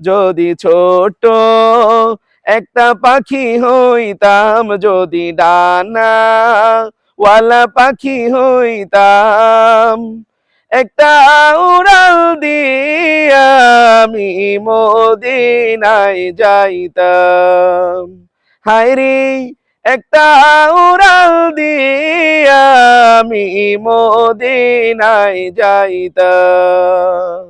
যদি ছোট একটা পাখি হইতাম, যদি ডানা ওয়ালা পাখি হইতাম, একটা উড়াল দিয়া আমি মদিনায় যাইতাম। হায়রে একটা উড়াল দিয়া আমি মদিনায় যাইতাম।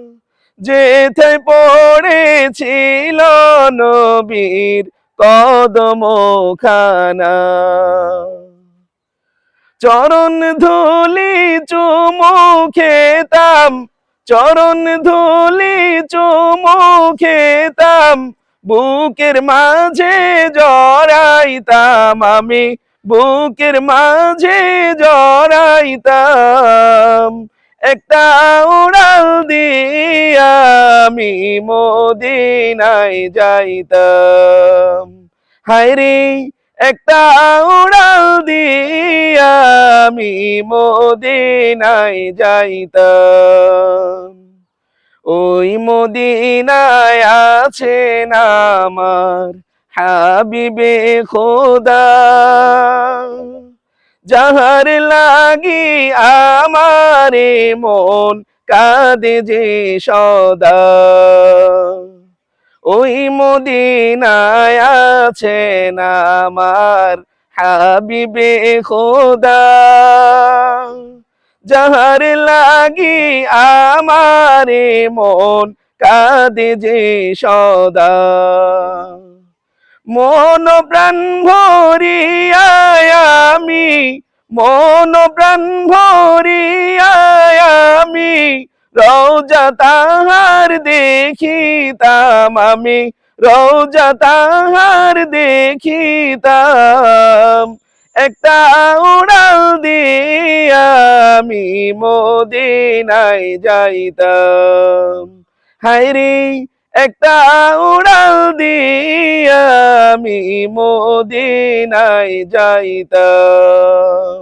যেথায় পড়েছিল নবীর কদম খানা চরণ ধুলি চুমু খেতাম, চরণ ধুলি চুমু খেতাম, বুকের মাঝে জড়াইতাম আমি, বুকের মাঝে জড়াইতাম। একটা উড়াল দিয়া আমি মদিনায় যাইতাম। হায়রে, একটা উড়াল দিয়া আমি মদিনায় যাইতাম। ওই মদিনায় আছেন আমার হাবিবে খোদা। যাহার লাগি আমারে মন কাঁদে যে সদা। ওই মদিনায় আছেন আমার হাবিবে খোদা। যাহার লাগি আমারে মন কাঁদে যে সদা। মন প্রাণ ভরিয়ায় আমি, মন প্রাণ আমি রৌজা তাহার দেখিতাম আমি। রৌজা তাহার দেখিতাম। একটা উড়াল দিয়া আমি মদিনায় যাইতাম। হায়রে একটা উড়াল দিয়া আমি মদিনায় যাইতাম।